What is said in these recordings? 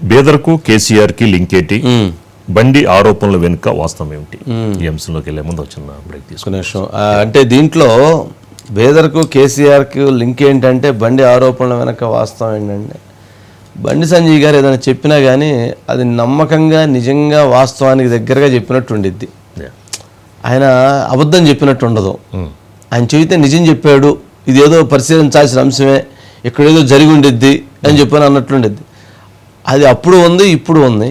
బేదర్కు కేసీఆర్కి లింక్ ఏంటి బండి ఆరోపణల వెనుక వాస్తవం ఏమిటి? ఈ అంశంలోకి వెళ్ళే ముందు వచ్చిన బ్రేక్ తీసుకుని అంటే దీంట్లో బేదర్కు కేసీఆర్కి లింక్ ఏంటంటే బండి ఆరోపణల వెనక వాస్తవం ఏంటంటే బండి సంజయ్ గారు ఏదైనా చెప్పినా కానీ అది నమ్మకంగా నిజంగా వాస్తవానికి దగ్గరగా చెప్పినట్టు ఉండిద్ది. ఆయన అబద్ధం చెప్పినట్టు ఉండదు. ఆయన చెబితే నిజం చెప్పాడు ఇదేదో పరిశీలించాల్సిన అంశమే ఇక్కడేదో జరిగి ఉండిద్ది అని చెప్పని అన్నట్లుండిద్ది అది అప్పుడు ఉంది ఇప్పుడు ఉంది.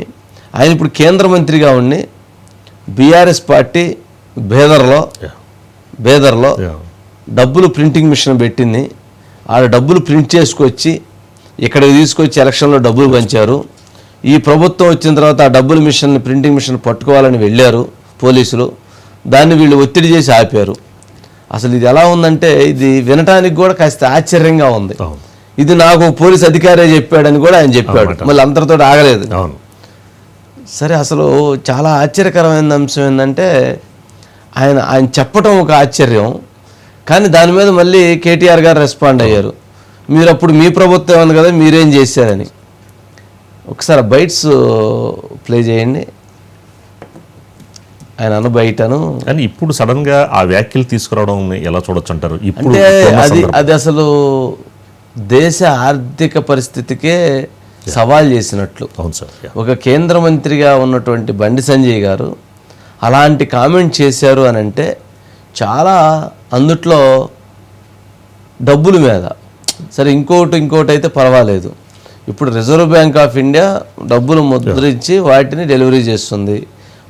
ఆయన ఇప్పుడు కేంద్ర మంత్రిగా ఉండి బీఆర్ఎస్ పార్టీ బేదర్లో బేదర్లో డబ్బులు ప్రింటింగ్ మిషన్ పెట్టింది. ఆడ డబ్బులు ప్రింట్ చేసుకొచ్చి ఇక్కడికి తీసుకొచ్చి ఎలక్షన్లో డబ్బులు పంచారు. ఈ ప్రభుత్వం వచ్చిన తర్వాత ఆ డబ్బుల మిషన్ ప్రింటింగ్ మిషన్ పట్టుకోవాలని వెళ్ళారు పోలీసులు. దాన్ని వీళ్ళు ఒత్తిడి చేసి ఆపారు. అసలు ఇది ఎలా ఉందంటే ఇది వినటానికి కూడా కాస్త ఆశ్చర్యంగా ఉంది. ఇది నాకు పోలీస్ అధికారే చెప్పాడని కూడా ఆయన చెప్పాడు. మళ్ళీ అందరితో ఆగలేదు. అవును. సరే అసలు చాలా ఆశ్చర్యకరమైన అంశం ఏంటంటే ఆయన ఆయన చెప్పటం ఒక ఆశ్చర్యం కానీ దాని మీద మళ్ళీ కేటీఆర్ గారు రెస్పాండ్ అయ్యారు. మీరు అప్పుడు మీ ప్రభుత్వం ఉంది కదా మీరేం చేశారని. ఒకసారి బైట్స్ ప్లే చేయండి. ఆయన అన్న బయటను. కానీ ఇప్పుడు సడన్గా ఆ వ్యాఖ్యలు తీసుకురావడం ఎలా చూడొచ్చు అంటారు? ఇప్పుడు అది. అది అసలు దేశ ఆర్థిక పరిస్థితికే సవాల్ చేసినట్లు. అవును సార్. ఒక కేంద్ర మంత్రిగా ఉన్నటువంటి బండి సంజయ్ గారు అలాంటి కామెంట్ చేశారు అని అంటే చాలా అందుట్లో డబ్బుల మీద. సరే ఇంకోటి ఇంకోటి అయితే పర్వాలేదు. ఇప్పుడు రిజర్వ్ బ్యాంక్ ఆఫ్ ఇండియా డబ్బులు ముద్రించి వాటిని డెలివరీ చేస్తుంది.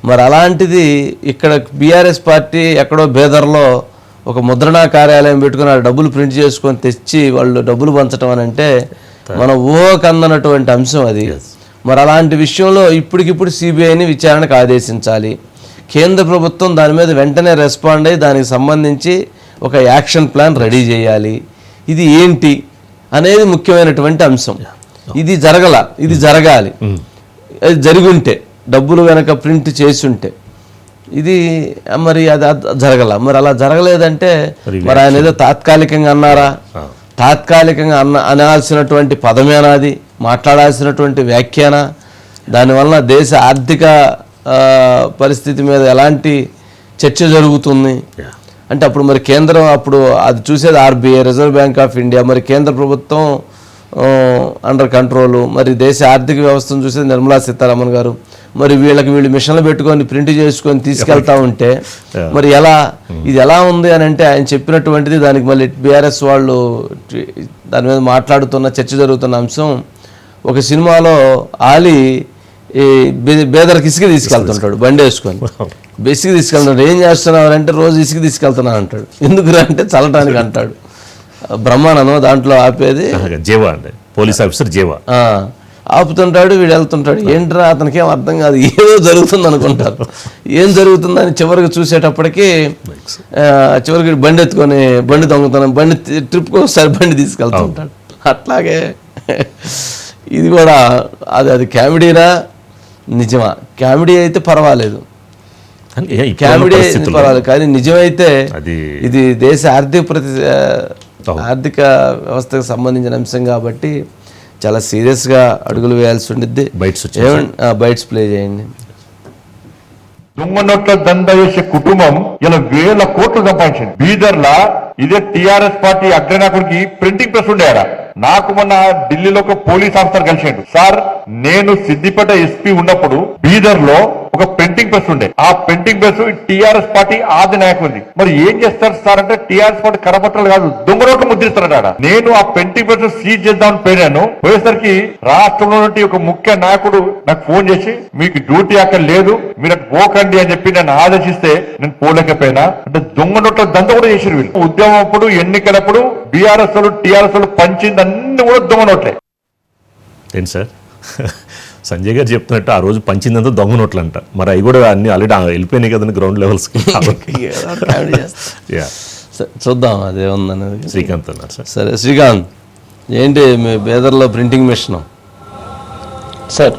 మరి అలాంటిది ఇక్కడ బీఆర్ఎస్ పార్టీ ఎక్కడో బేదర్లో ఒక ముద్రణా కార్యాలయం పెట్టుకుని ఆ డబ్బులు ప్రింట్ చేసుకొని తెచ్చి వాళ్ళు డబ్బులు పంచడం అని అంటే మన ఊహకు అందనటువంటి అంశం అది. మరి అలాంటి విషయంలో ఇప్పటికిప్పుడు సిబిఐని విచారణకు ఆదేశించాలి. కేంద్ర ప్రభుత్వం దాని మీద వెంటనే రెస్పాండ్ అయ్యి దానికి సంబంధించి ఒక యాక్షన్ ప్లాన్ రెడీ చేయాలి. ఇది ఏంటి అనేది ముఖ్యమైనటువంటి అంశం. ఇది జరగల ఇది జరగాలి. అది జరుగుంటే డబ్బులు వెనక ప్రింట్ చేసి ఉంటే ఇది మరి అది జరగల. మరి అలా జరగలేదంటే మరి ఆయన ఏదో తాత్కాలికంగా అన్నారా? తాత్కాలికంగా అన్న అనాల్సినటువంటి పదమేనా అది? మాట్లాడాల్సినటువంటి వ్యాఖ్యాన? దానివల్ల దేశ ఆర్థిక పరిస్థితి మీద ఎలాంటి చర్చ జరుగుతుంది? అంటే అప్పుడు మరి కేంద్రం అప్పుడు అది చూసేది RBI reserve bank of India మరి కేంద్ర ప్రభుత్వం అండర్ కంట్రోలు మరి దేశ ఆర్థిక వ్యవస్థను చూసేది నిర్మలా సీతారామన్ గారు. మరి వీళ్ళకి వీళ్ళు మిషన్లు పెట్టుకొని ప్రింట్ చేసుకొని తీసుకెళ్తా ఉంటే మరి ఎలా ఇది ఎలా ఉంది అని అంటే ఆయన చెప్పినటువంటిది దానికి మళ్ళీ బీఆర్ఎస్ వాళ్ళు దాని మీద మాట్లాడుతున్న చర్చ జరుగుతున్న అంశం ఒక సినిమాలో ఆలి ఈ బేదర్కి ఇసుక తీసుకెళ్తుంటాడు బండి వేసుకొని. ఇసుక తీసుకెళ్తాడు ఏం చేస్తున్నావు అంటే రోజు ఇసుక తీసుకెళ్తున్నాను అంటాడు. ఎందుకురా అంటే చల్లటానికి అంటాడు. బ్రహ్మానందం దాంట్లో ఆపేది. జీవా అండి. పోలీస్ ఆఫీసర్ జీవా. ఆపుతుంటాడు వీడు వెళ్తుంటాడు. ఏంట్రా అతనికి ఏం అర్థం కాదు ఏదో జరుగుతుంది అనుకుంటారు. ఏం జరుగుతుందని చివరికి చూసేటప్పటికి చివరికి బండి ఎత్తుకొని బండి దొంగతనం బండి ట్రిప్కి ఒకసారి బండి తీసుకెళ్తుంటాడు. అట్లాగే ఇది కూడా అది అది కామెడీనా నిజమా? కామెడీ అయితే పర్వాలేదు. కామెడీ అయితే పర్వాలేదు. కానీ నిజమైతే ఇది దేశ ఆర్థిక ప్రతి ఆర్థిక వ్యవస్థకు సంబంధించిన అంశం కాబట్టి చాలా సీరియస్గా అడుగులు వేయాల్సి ఉండిద్ది. బైట్స్ బైట్స్ ప్లే చేయండి దొంగ నోట్ల దందా చేసే కుటుంబం ఇలా వేల కోట్లు సంపాదించింది. బీదర్లా ఇదే టిఆర్ఎస్ పార్టీ అగ్రనాయకుడికి ప్రింటింగ్ ప్రెస్ ఉండేరా నాకు మొన్న ఢిల్లీలో ఒక పోలీస్ ఆఫీసర్ కలిసాడు. సార్ నేను సిద్దిపేట ఎస్పీ ఉన్నప్పుడు బీదర్లో ఒక ప్రింటింగ్ బస్ ఉండే. ఆ పెండింగ్ బస్ టిఆర్ఎస్ పార్టీ ఆది నాయకుంది మరి ఏం చేస్తారు సార్ అంటే టీఆర్ఎస్ పార్టీ కరపత్రాలు కాదు దొంగ నోట్లు ముద్రిస్తారట ఆడ. నేను ఆ పెండింగ్ బస్ సీజ్ చేద్దామని పోయినాను పోయేసరికి రాష్ట్రంలో నుండి ఒక ముఖ్య నాయకుడు నాకు ఫోన్ చేసి మీకు డ్యూటీ అక్కడ లేదు మీరు అటు పోకండి అని చెప్పి నన్ను ఆదేశిస్తే నేను పోలేకపోయినా. అంటే దొంగ నోట్ల దంద కూడా చేసారు వీళ్ళు. ఉద్యమం అప్పుడు ఎన్నికలప్పుడు బీఆర్ఎస్ టీఆర్ఎస్ పంచింది అన్ని కూడా దొంగ నోట్లే. ఏంటి సార్? సంజయ్ గారు చెప్తున్నట్టు ఆ రోజు పంచిందంతా దొంగ నోట్లు అంట మరి అవి కూడా అన్ని ఆల్రెడీ వెళ్ళిపోయినాయి కదండి గ్రౌండ్ లెవెల్స్కి. యా సరే, చూద్దాం అదేముందనేది శ్రీకాంత్ అన్నారు సార్. సరే శ్రీకాంత్ ఏంటి మీ బేదర్లో ప్రింటింగ్ మిషన్ సార్.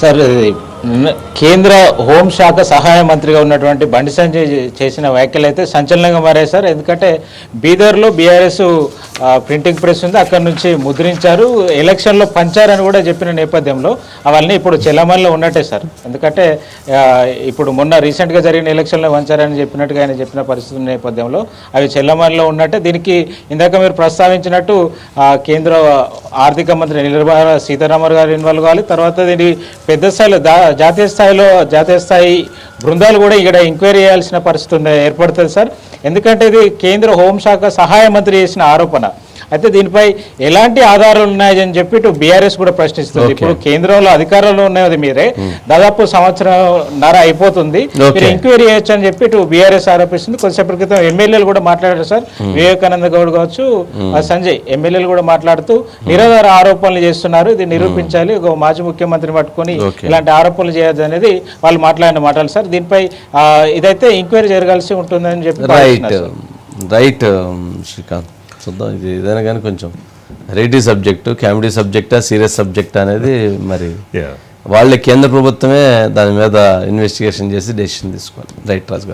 సార్ కేంద్ర హోంశాఖ సహాయ మంత్రిగా ఉన్నటువంటి బండి సంజయ్ చేసిన వ్యాఖ్యలు అయితే సంచలనంగా మారాయి సార్. ఎందుకంటే బీదర్లో బీఆర్ఎస్ ప్రింటింగ్ ప్రెస్ ఉంది. అక్కడ నుంచి ముద్రించారు. ఎలక్షన్లో పంచారని కూడా చెప్పిన నేపథ్యంలో అవన్నీ ఇప్పుడు చెలమల్లో ఉన్నట్టే సార్. ఎందుకంటే ఇప్పుడు మొన్న రీసెంట్గా జరిగిన ఎలక్షన్లో పంచారని చెప్పినట్టుగా ఆయన చెప్పిన పరిస్థితి నేపథ్యంలో అవి చెల్లమల్లో ఉన్నట్టే. దీనికి ఇందాక మీరు ప్రస్తావించినట్టు కేంద్ర ఆర్థిక మంత్రి నిర్మలా సీతారామన్ గారు ఇన్వాల్వ్ కావాలి. తర్వాత దీనికి పెద్ద స్థాయిలో దా- జాతీయ స్థాయిలో జాతీయ స్థాయి బృందాలు కూడా ఇక్కడ ఎంక్వైరీ చేయాల్సిన పరిస్థితి ఏర్పడుతుంది సార్. ఎందుకంటే ఇది కేంద్ర హోంశాఖ సహాయ మంత్రి చేసిన ఆరోపణ. అయితే దీనిపై ఎలాంటి ఆధారాలు ఉన్నాయని చెప్పి ఇటు బీఆర్ఎస్ కూడా ప్రశ్నిస్తుంది. ఇప్పుడు కేంద్రంలో అధికారంలో ఉన్నది మీరే. దాదాపు సంవత్సరం నర అయిపోతుంది. మీరు ఎంక్వైరీ చేయొచ్చు అని చెప్పి ఇటు బీఆర్ఎస్ ఆరోపిస్తుంది. కొద్దిసేపటి క్రితం ఎమ్మెల్యేలు కూడా మాట్లాడారు సార్. వివేకానంద గౌడ్ కావచ్చు సంజయ్ ఎమ్మెల్యేలు కూడా మాట్లాడుతూ నిరాధార ఆరోపణలు చేస్తున్నారు. ఇది నిరూపించాలి. ఒక మాజీ ముఖ్యమంత్రిని పట్టుకొని. ఇలాంటి ఆరోపణలు చేయొద్దు అనేది వాళ్ళు మాట్లాడిన మాటలు సార్. దీనిపై ఇదైతే ఎంక్వైరీ జరగాల్సి ఉంటుందని చెప్పి రైట్. రైట్ శ్రీకాంత్. చూద్దాం. ఇది ఏదైనా కానీ కొంచెం వెరైటీ సబ్జెక్టు కామెడీ సబ్జెక్టా సీరియస్ సబ్జెక్టా అనేది మరి. వాళ్ళే కేంద్ర ప్రభుత్వమే దాని మీద ఇన్వెస్టిగేషన్ చేసి డెసిషన్ తీసుకోవాలి. రైట్ రాజు గారు